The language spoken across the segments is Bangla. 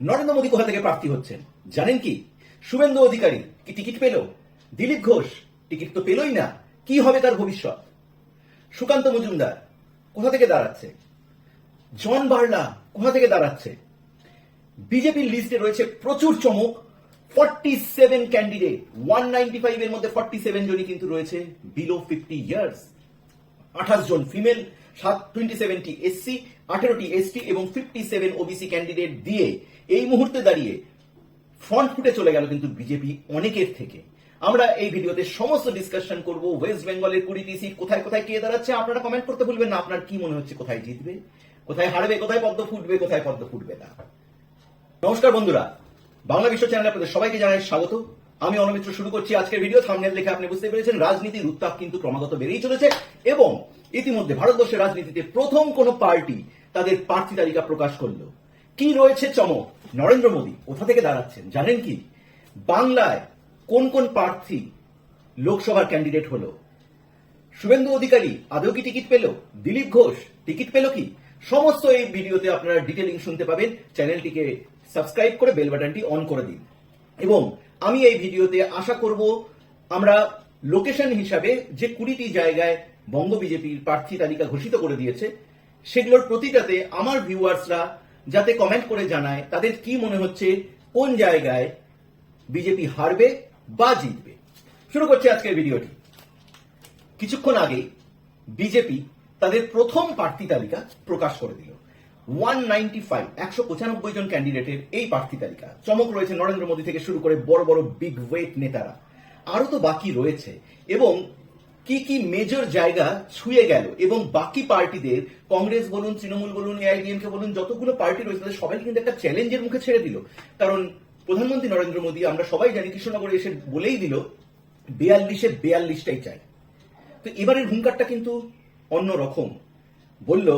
নরেন্দ্র মোদী কোথা থেকে প্রার্থী হচ্ছেন। জানেন কি? শুভেন্দু অধিকারী, কি টিকিট পেল? দিলীপ ঘোষ, টিকিট তো পেলই না। কি হবে তার ভবিষ্যৎ? সুকান্ত মজুমদার, কোথা থেকে দাঁড়াচ্ছে? জন বার্লা, কোথা থেকে দাঁড়াচ্ছে? বিজেপির লিস্টে রয়েছে প্রচুর চমক forty seven candidate one ninety five এর মধ্যে ফর্টি সেভেন জনই কিন্তু রয়েছে বিলো ফিফটি ইয়ার্স আঠাশ জন ফিমেল সাত টোয়েন্টি সেভেনটি এসসি আঠেরোটি এসটি এবং ফিফটি সেভেন ওবিসি ক্যান্ডিডেট দিয়ে এই মুহূর্তে দাঁড়িয়ে ফ্রন্ট ফুটে চলে গেল কিন্তু বিজেপি অনেকের থেকে। আমরা এই ভিডিওতে সমস্ত ডিসকাশন করব ওয়েস্ট বেঙ্গলের কুড়িটি সিট কোথায় কোথায় কে দাঁড়াচ্ছে, আপনারা কমেন্ট করতে ভুলবেন না, আপনার কি মনে হচ্ছে, কোথায় জিতবে? কোথায় হারবে, কোথায় পদ্ম ফুটবে, কোথায় পদ্ম ফুটবে না। নমস্কার বন্ধুরা, বাংলা বিশ্ব চ্যানেলে আপনাদের সবাইকে জানাই স্বাগত। আমি অনমিত্র শুরু করছি আজকের ভিডিও থামনেল দেখে আপনি বুঝতে পেরেছেন, রাজনীতির উত্তাপ কিন্তু ক্রমাগত বেড়েই চলেছে এবং ইতিমধ্যে ভারতবর্ষের রাজনীতিতে প্রথম কোন পার্টি তাদের প্রার্থী তালিকা প্রকাশ করল। কি রয়েছে চমক? নরেন্দ্র মোদী কোথা থেকে দাঁড়াচ্ছেন? জানেন কি? বাংলায় কোন কোন প্রার্থী লোকসভার ক্যান্ডিডেট হলো? শুভেন্দু অধিকারী আদৌ কি টিকিট পেল? দিলীপ ঘোষ টিকিট পেল কি? সমস্ত এই ভিডিওতে আপনারা ডিটেলিং শুনতে পাবেন। চ্যানেলটিকে সাবস্ক্রাইব করে বেল বাটনটি অন করে দিন। এবং আমি এই ভিডিওতে আশা করব আমরা লোকেশন হিসাবে যে কুড়িটি জায়গায় বঙ্গ বিজেপির প্রার্থী তালিকা ঘোষিত করে দিয়েছে। সেগুলোর প্রতিটাতে আমার ভিউয়ার্সরা যাতে কমেন্ট করে জানায়, তাদের কি মনে হচ্ছে, কোন জায়গায় বিজেপি হারবে বা জিতবে। শুরু করছে আজকের ভিডিওটি। কিছুক্ষণ আগে বিজেপি তাদের প্রথম প্রার্থী তালিকা প্রকাশ করে দিল। ওয়ান নাইনটি ফাইভ, একশো পঁচানব্বই জন ক্যান্ডিডেটের এই প্রার্থী তালিকা। চমক রয়েছে নরেন্দ্র মোদী থেকে শুরু করে বড় বড় বিগ ওয়েট নেতারা। আরও তো বাকি রয়েছে। এবং কি কি মেজর জায়গা ছুঁয়ে গেল এবং বাকি পার্টিদের, কংগ্রেস বলুন, তৃণমূল বলুন এআইডিএমকে বলুন, যতগুলো পার্টি রয়েছে, তাদের সবাই কিন্তু একটা চ্যালেঞ্জের মুখে ছেড়ে দিল। কারণ প্রধানমন্ত্রী নরেন্দ্র মোদী, আমরা সবাই জানি কৃষ্ণনগরে এসে বলেই দিল, বিয়াল্লিশে বিয়াল্লিশটাই চাই। তো এবারের হুঙ্কারটা কিন্তু অন্য রকম। বলল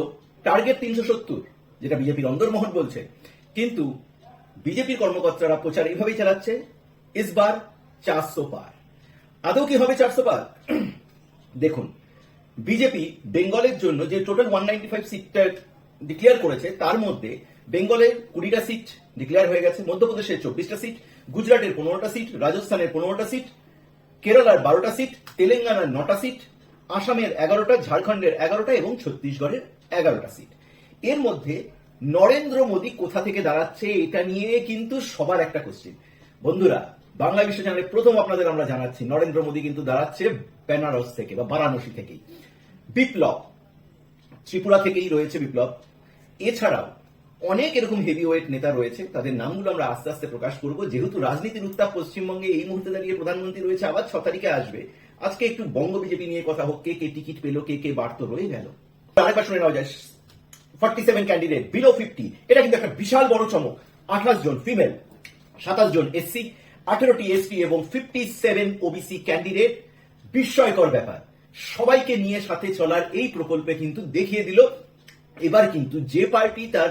টার্গেট তিনশো সত্তর যেটা বিজেপির অন্দরমহল বলছে। কিন্তু বিজেপির কর্মকর্তারা প্রচার এইভাবেই চালাচ্ছে ইসবার চারশো পার। আদৌ কি হবে চারশো পার? দেখুন বিজেপি বেঙ্গলের জন্য যে টোটাল ওয়ান নাইনটি ফাইভ সিটটা ডিক্লেয়ার করেছে, তার মধ্যে বেঙ্গলের কুড়িটা সিট ডিক্লেয়ার হয়ে গেছে, মধ্যপ্রদেশের চব্বিশটা সিট গুজরাটের পনেরোটা সিট রাজস্থানের পনেরোটা সিট কেরালার বারোটা সিট তেলেঙ্গানার নটা সিট আসামের এগারোটা, ঝাড়খণ্ডের এগারোটা এবং ছত্তিশগড়ের এগারোটা সিট এর মধ্যে নরেন্দ্র মোদী কোথা থেকে দাঁড়াচ্ছে, এটা নিয়ে কিন্তু সবার একটা কোশ্চেন বন্ধুরা বাংলা বিশ্ব চ্যানেলে প্রথম আপনাদের আমরা জানাচ্ছি, নরেন্দ্র মোদী কিন্তু দাঁড়াচ্ছে বেনারস থেকে বা বারাণসী থেকেই। বিপ্লব, ত্রিপুরা থেকেই রয়েছে বিপ্লব। এছাড়াও অনেক এরকম হেভিওয়েট নেতা রয়েছে, তাদের নামগুলো আমরা আস্তে আস্তে প্রকাশ করব। যেহেতু রাজনীতির উত্তাপ পশ্চিমবঙ্গে এই মুহূর্তে দাঁড়িয়ে প্রধানমন্ত্রী রয়েছে, আবার ছ তারিখে আসবে। আজকে একটু বঙ্গ বিজেপি নিয়ে কথা হোক, কে কে টিকিট পেল, কে কে বাড়তো রয়ে গেল। আরেকবার শুনে নেওয়া যায় forty seven candidate below fifty এটা কিন্তু একটা বিশাল বড় চমক। আঠাশ জন ফিমেল সাতাশ জন এসসি আঠেরোটি এসটি এবং ফিফটি সেভেন ওবিসি ক্যান্ডিডেট বিস্ময়কর ব্যাপার। সবাইকে নিয়ে সাথে চলার এই প্রকল্পে কিন্তু দেখিয়ে দিল, এবার কিন্তু যে পার্টি তার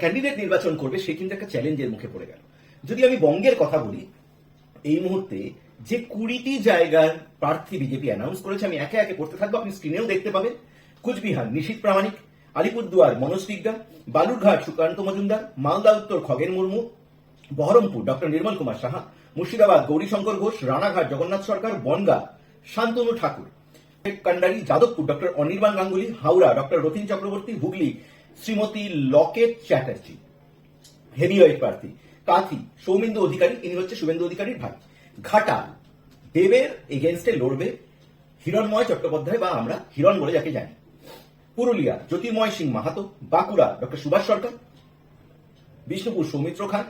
ক্যান্ডিডেট নির্বাচন করবে, সে কিন্তু একটা চ্যালেঞ্জের মুখে পড়ে গেল। যদি আমি বঙ্গের কথা বলি, এই মুহূর্তে যে কুড়িটি জায়গার প্রার্থী বিজেপি অ্যানাউন্স করেছে, আমি একে একে করতে থাকব, আপনি স্ক্রিনেও দেখতে পাবেন। কুচবিহার নিশীত প্রামাণিক, আলিপুরদুয়ার মনোজ টিগ্গা বালুরঘাট সুকান্ত মজুমদার, মালদা উত্তর খগেন মুর্মু বহরমপুর, ডক্টর নির্মল কুমার সাহা, মুর্শিদাবাদ, গৌরীশঙ্কর ঘোষ, রানাঘাট, জগন্নাথ সরকার, বনগা, শান্তনু ঠাকুর কান্ডারি, Jadavpur, doctor Anirban Ganguly, Howrah, doctor Ratin Chakraborty, Hooghly, Shrimati Locket Chatterjee, heavyweight প্রার্থী, কাথি, সৌমেন্দু অধিকারী, ইনি হচ্ছে শুভেন্দু অধিকারীর ভাই, ঘাটাল, দেবের এগেনস্টে লড়বে হিরণময় চট্টোপাধ্যায় বা আমরা হিরণ বলে যাকে জানি, পুরুলিয়া, জ্যোতির্ময় সিং মাহাতো, বাঁকুড়া, ডক্টর সুভাষ সরকার, বিষ্ণুপুর সৌমিত্র খান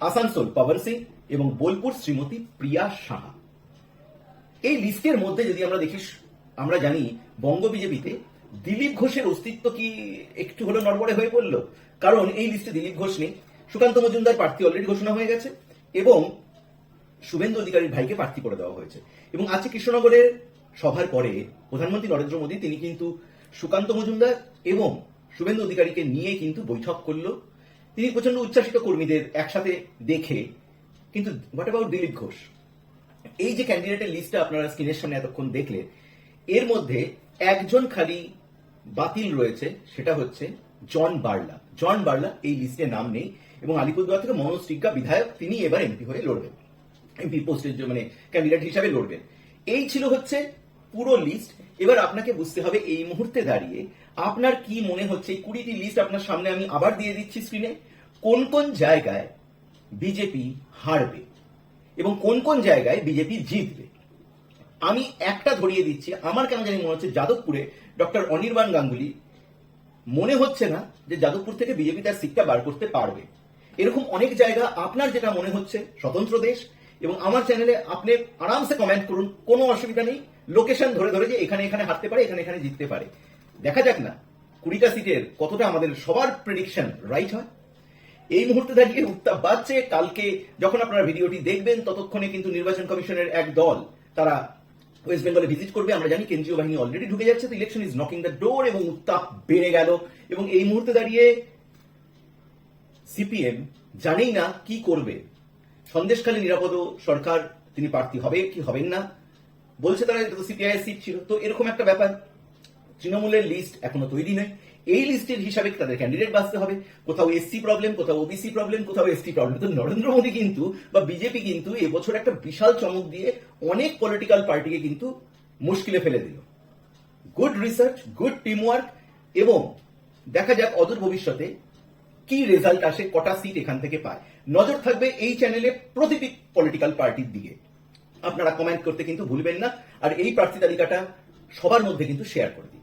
আসানসোল পাওয়ার সিং এবং বোলপুর শ্রীমতী প্রিয়া সাহা। এই লিস্টের মধ্যে যদি আমরা দেখি, আমরা জানি বঙ্গ বিজেপিতে দিলীপ ঘোষের অস্তিত্ব কি একটু হলো নড়বড়ে হয়ে পড়ল? কারণ এই লিস্টে দিলীপ ঘোষ নেই। সুকান্ত মজুমদার প্রার্থী অলরেডি ঘোষণা হয়ে গেছে এবং শুভেন্দু অধিকারীর ভাইকে প্রার্থী করে দেওয়া হয়েছে। এবং আজকে কৃষ্ণনগরের সভার পরে প্রধানমন্ত্রী নরেন্দ্র মোদী, তিনি কিন্তু সুকান্ত মজুমদার এবং শুভেন্দু অধিকারীকে নিয়ে কিন্তু বৈঠক করল। তিনি প্রচণ্ড উচ্ছ্বাসিত কর্মীদের একসাথে দেখে, কিন্তু হোয়াট অ্যাবাউট দিলীপ ঘোষ? এই যে ক্যান্ডিডেটের লিস্টটা আপনারা স্ক্রিনের সামনে এতক্ষণ দেখলেন, এর মধ্যে একজন খালি বাতিল রয়েছে, সেটা হচ্ছে জন বার্লা। জন বার্লা এই লিস্টে নাম নেই এবং আলিপুরদুয়ার থেকে মনোজ টিগ্গা বিধায়ক, তিনি এবার এমপি হয়ে লড়বেন। এমপি পোস্টের মানে ক্যান্ডিডেট হিসাবে লড়বেন। এই ছিল হচ্ছে পুরো লিস্ট এবার আপনাকে বুঝতে হবে এই মুহূর্তে দাঁড়িয়ে আপনার কি মনে হচ্ছে কুড়িটি লিস্ট আপনার সামনে আমি আবার দিয়ে দিচ্ছি স্ক্রিনে কোন কোন জায়গায় বিজেপি হারবে এবং কোন কোন জায়গায় বিজেপি জিতবে? আমি একটা ধরিয়ে দিচ্ছি, আমার কেন জানি মনে হচ্ছে যাদবপুরে ডক্টর অনির্বাণ গাঙ্গুলি, মনে হচ্ছে না যে যাদবপুর থেকে বিজেপি তার সিটটা বার করতে পারবে। এরকম অনেক জায়গা আপনার যেটা মনে হচ্ছে, স্বতন্ত্র দেশ, এবং আমার চ্যানেলে আপনি আরামসে কমেন্ট করুন, কোনো অসুবিধা নেই। লোকেশন ধরে ধরে যে এখানে এখানে হারতে পারে, এখানে এখানে জিততে পারে। দেখা যাক না, কুড়িটা সিটের কতটা আমাদের সবার প্রেডিকশন রাইট হয়। এই মুহূর্তে দাঁড়িয়ে উত্তাপ বাড়ছে। কালকে যখন আপনারা ভিডিওটি দেখবেন, ততক্ষণে কিন্তু নির্বাচন কমিশনের এক দল, তারা ওয়েস্ট বেঙ্গলে ভিজিট করবে। আমরা জানি কেন্দ্রীয় বাহিনী অলরেডি ঢুকে যাচ্ছে, তো election is knocking the door এবং উত্তাপ বেড়ে গেল। এবং এই মুহূর্তে দাঁড়িয়ে সিপিএম জানেই না কি করবে। সন্দেশখালী নিরাপদ সরকার, তিনি প্রার্থী হবে কি হবেন না? বলছে তারা এটা তো সিপিআই সিট ছিল। তো এরকম একটা ব্যাপার তৃণমূলের লিস্ট এখনও তৈরি নয়। এই লিস্টের হিসাবে তাদের ক্যান্ডিডেট বাঁচতে হবে? কোথাও এসসি প্রবলেম কোথাও ওবিসি প্রবলেম কোথাও এসটি প্রবলেম তো নরেন্দ্র মোদী কিন্তু বা বিজেপি কিন্তু এবছর একটা বিশাল চমক দিয়ে অনেক পলিটিক্যাল পার্টিকে কিন্তু মুশকিলে ফেলে দিল। Good research good team work এবং দেখা যাক অদূর ভবিষ্যতে কি রেজাল্ট আসে, কটা সিট এখান থেকে পায়। নজর থাকবে এই চ্যানেলে প্রতিটি পলিটিক্যাল পার্টির দিকে। আপনারা কমেন্ট করতে কিন্তু ভুলবেন না। আর এই প্রার্থী তালিকাটা সবার মধ্যে কিন্তু শেয়ার করে দিন।